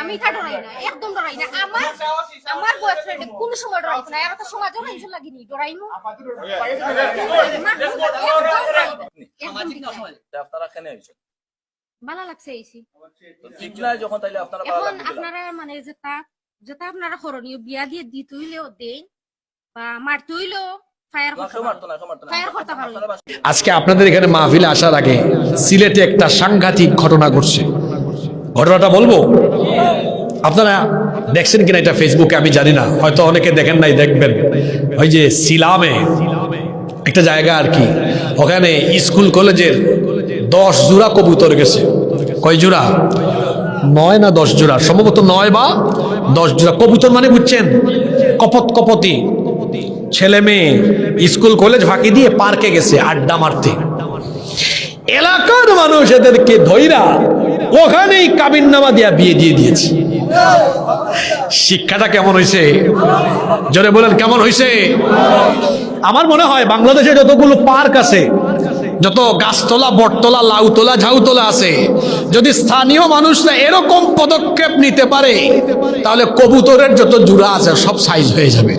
আমি তা ডরাই না একদম ডরাই না। আমার আমার বয়ফ্রেন্ড কোন সময় ডরাইতো না আর তো সমাজও লাইন লাগিনি ডরাইমু। আমার একদম না। আপনারা কেন আইছেন ভালো লাগছে এইছি ঠিক নাই যখন তাইলে আপনারা এখন আপনারা মানে যেটা যেটা আপনারা করণীয় বিয়া দিয়ে দিত হইলেও দেন বা মারতে হইলেও আজকে আপনাদের এখানে মাহফিলে আসার আগে সিলেটে একটা সাংঘাতিক ঘটনা ঘটছে। ঘটনাটা বলব? আপনারা দেখছেন কিনা এটা ফেসবুকে আমি জানি না। হয়তো অনেকে দেখেন নাই, দেখবেন। ওই যে সিলামে, একটা জায়গা আর কি। ওখানে স্কুল, কলেজের দশ জোড়া কবুতর গেছে। কয় জোড়া? নয় না দশ জোড়া? সম্ভবত নয় বা দশ জোড়া। কবুতর মানে বুঝছেন? কপত কপতি। ছেলে মেয়ে, স্কুল, কলেজ ফাঁকি দিয়ে পার্কে গেছে আড্ডা মারতে। এলাকার মানুষ এদেরকে ধৈরা ওখানেই কাবিন নামা দিয়া বিয়ে দিয়ে দিয়েছে। শিক্ষাটা কেমন হয়েছে জোরে বলেন কেমন হয়েছে আমার মনে হয় বাংলাদেশে যতগুলো পার্ক আছে যত গাছতলা বটতলা লাউতলা ঝাউতলা আছে যদি স্থানীয় মানুষরা এরকম পদক্ষেপ নিতে পারে তাহলে কবুতরের যত জুড়া আছে সব সাইজ হয়ে যাবে।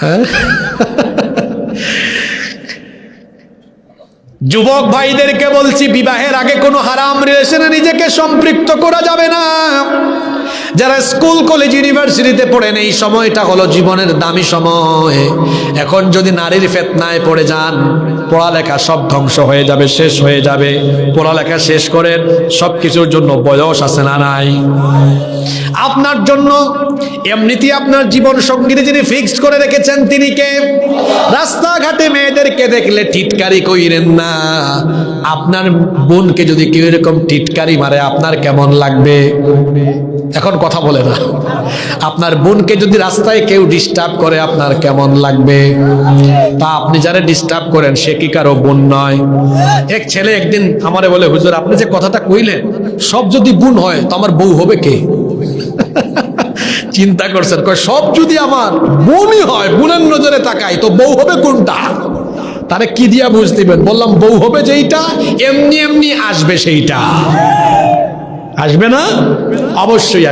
হ্যাঁ? যুবক ভাইদেরকে বলছি, বিবাহের আগে কোনো হারাম রিলেশনে নিজেকে সম্পৃক্ত করা যাবে না। যারা স্কুল, কলেজ, ইউনিভার্সিটিতে পড়েন, এই সময়টা হলো জীবনের দামি সময়। এখন যদি নারীর ফেতনায় পড়ে যান, পড়ালেখা সব ধ্বংস হয়ে যাবে, শেষ হয়ে যাবে। পড়ালেখা শেষ করেন সব কিছুর জন্য বয়স আছে না নাই? আপনার জন্য এমনিতে আপনার জীবন সঙ্গীতে যিনি ফিক্সড করে রেখেছেন, তিনি কে? রাস্তাঘাটে মেয়েদেরকে দেখলে টিটকারি কইরেন না। আপনার বোনকে যদি কেউ এরকম টিটকারি মারে, আপনার কেমন লাগবে? এখন কথা বলে না। আপনার বোনকে যদি রাস্তায় কেউ ডিস্টার্ব করে, আপনার কেমন লাগবে? তা আপনি যারা ডিস্টার্ব করেন, সে কি কারও বোন নয়? এক ছেলে একদিন আমারে বলে, হুজুর, আপনি যে কথাটা কইলেন, সব যদি বোন হয়, তো আমার বউ হবে কে? চিন্তা করছেন। সব যদি আমার বোনই হয়, বোনের নজরে তাকাই, তো বউ হবে কোনটা? তারে কি দিয়া বুঝ দিবেন বললাম, বউ হবে যেইটা, এমনি এমনি আসবে সেইটা আসবে না অবশ্যই।